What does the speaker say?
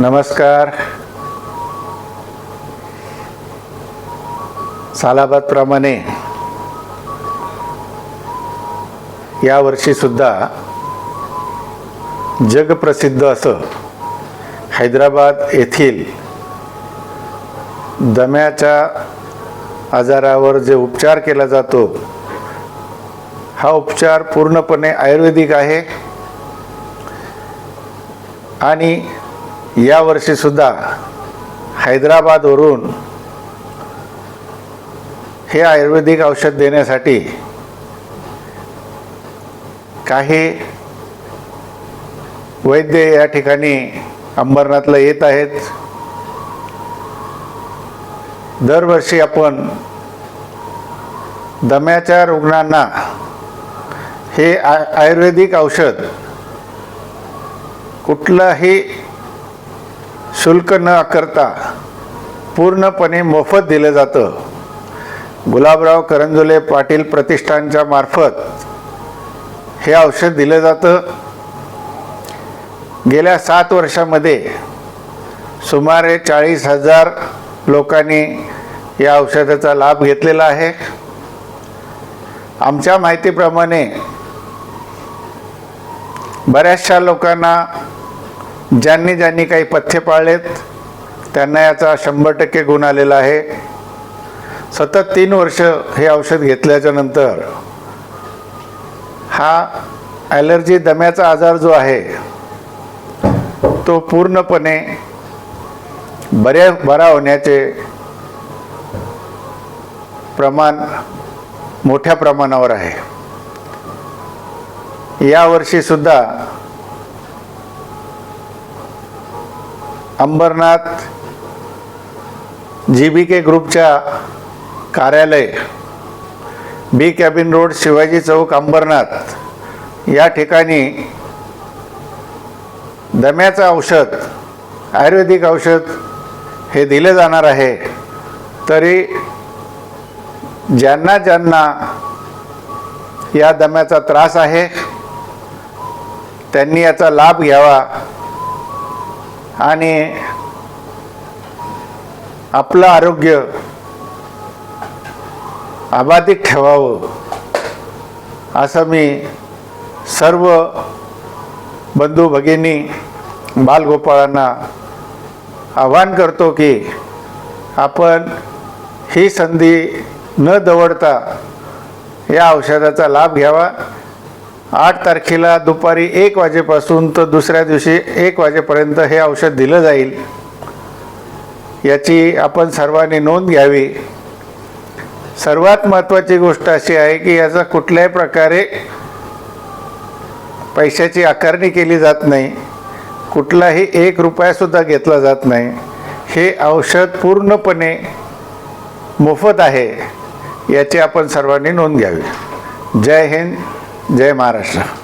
नमस्कार. सालाबादप्रमाणे यावर्षीसुद्धा जगप्रसिद्ध असं हैदराबाद येथील दम्याच्या आजारावर जे उपचार केला जातो हा उपचार पूर्णपणे आयुर्वेदिक आहे. आणि यावर्षीसुद्धा हैदराबादवरून हे आयुर्वेदिक औषध देण्यासाठी काही वैद्य या ठिकाणी अंबरनाथला येत आहेत. दरवर्षी आपण दम्याच्या रुग्णांना हे आ आयुर्वेदिक औषध कुठलंही शुल्क न आकारता पूर्णपणे मोफत दिलं जातं. गुलाबराव करंजुले पाटील प्रतिष्ठानच्या मार्फत हे औषध दिलं जातं. गेल्या सात वर्षामध्ये सुमारे चाळीस हजार लोकांनी या औषधाचा लाभ घेतलेला आहे. आमच्या माहितीप्रमाणे बऱ्याचशा लोकांना ज्यांनी ज्यांनी काही पथ्य पाळलेत त्यांना याचा शंभर टक्के गुण आलेला आहे. सतत तीन वर्ष हे औषध घेतल्याच्या नंतर हा ॲलर्जी दम्याचा आजार जो आहे तो पूर्णपणे बऱ्या बरा होण्याचे प्रमाण मोठ्या प्रमाणावर आहे. यावर्षीसुद्धा अंबरनाथ जी बी के ग्रुपच्या कार्यालय B cabin road Shivaji Chowk Ambernath. या ठिकाणी दम्याचं औषध आयुर्वेदिक औषध हे दिले जाणार आहे. तरी ज्यांना ज्यांना या दम्याचा त्रास आहे त्यांनी याचा लाभ घ्यावा. आणि आपलं आरोग्य अबाधित ठेवावं असं मी सर्व बंधू भगिनी बालगोपाळांना आव्हान करतो की आपण ही संधी न दवडता या औषधाचा लाभ घ्यावा. आठ तारखेला दुपारी एक वाजेपासून तर दुसऱ्या दिवशी एक वाजेपर्यंत हे औषध दिलं जाईल. याची आपण सर्वांनी नोंद घ्यावी. सर्वात महत्त्वाची गोष्ट अशी आहे की याचा कुठल्याही प्रकारे पैशाची आकारणी केली जात नाही. कुठलाही एक रुपयासुद्धा घेतला जात नाही. हे औषध पूर्णपणे मोफत आहे याची आपण सर्वांनी नोंद घ्यावी. जय हिंद. जय महाराष्ट्र